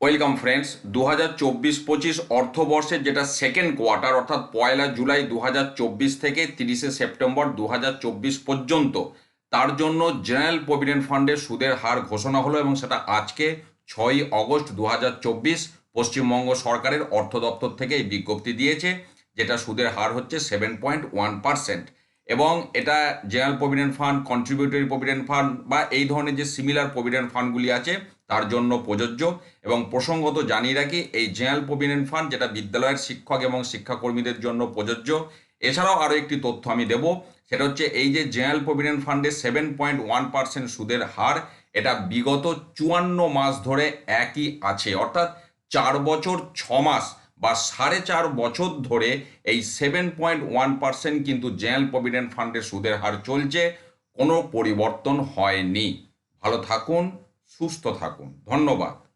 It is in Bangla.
ওয়েলকাম ফ্রেন্ডস দু হাজার চব্বিশ পঁচিশ অর্থবর্ষের যেটা সেকেন্ড কোয়ার্টার অর্থাৎ পয়লা জুলাই দু হাজার চব্বিশ থেকে তিরিশে সেপ্টেম্বর দু হাজার চব্বিশ পর্যন্ত, তার জন্য জেনারেল প্রভিডেন্ট ফান্ডের সুদের হার ঘোষণা হলো এবং সেটা আজকে ছয়ই অগস্ট দু হাজার চব্বিশ পশ্চিমবঙ্গ সরকারের অর্থ দপ্তর থেকে এই বিজ্ঞপ্তি দিয়েছে, যেটা সুদের হার হচ্ছে সেভেন পয়েন্ট ওয়ান পার্সেন্ট এবং এটা general provident fund contributory provident fund বা এই ধরনের যে সিমিলার প্রভিডেন্ট ফান্ডগুলি আছে, তার জন্য প্রযোজ্য এবং প্রসঙ্গত জানিয়ে রাখি, এই জেনারেল প্রভিডেন্ট ফান্ড যেটা বিদ্যালয়ের শিক্ষক এবং শিক্ষাকর্মীদের জন্য প্রযোজ্য। এছাড়াও আরও একটি তথ্য আমি দেব, সেটা হচ্ছে এই যে জেনারেল প্রভিডেন্ট ফান্ডের সেভেন পয়েন্ট ওয়ান পার্সেন্ট সুদের হার, এটা বিগত চুয়ান্ন মাস ধরে একই আছে, অর্থাৎ চার বছর ছ মাস বা সাড়ে চার বছর ধরে এই সেভেন পয়েন্ট ওয়ান পার্সেন্ট কিন্তু জেনারেল প্রভিডেন্ট ফান্ডের সুদের হার চলছে, কোনো পরিবর্তন হয়নি। ভালো থাকুন, সুস্থ থাকুন। ধন্যবাদ।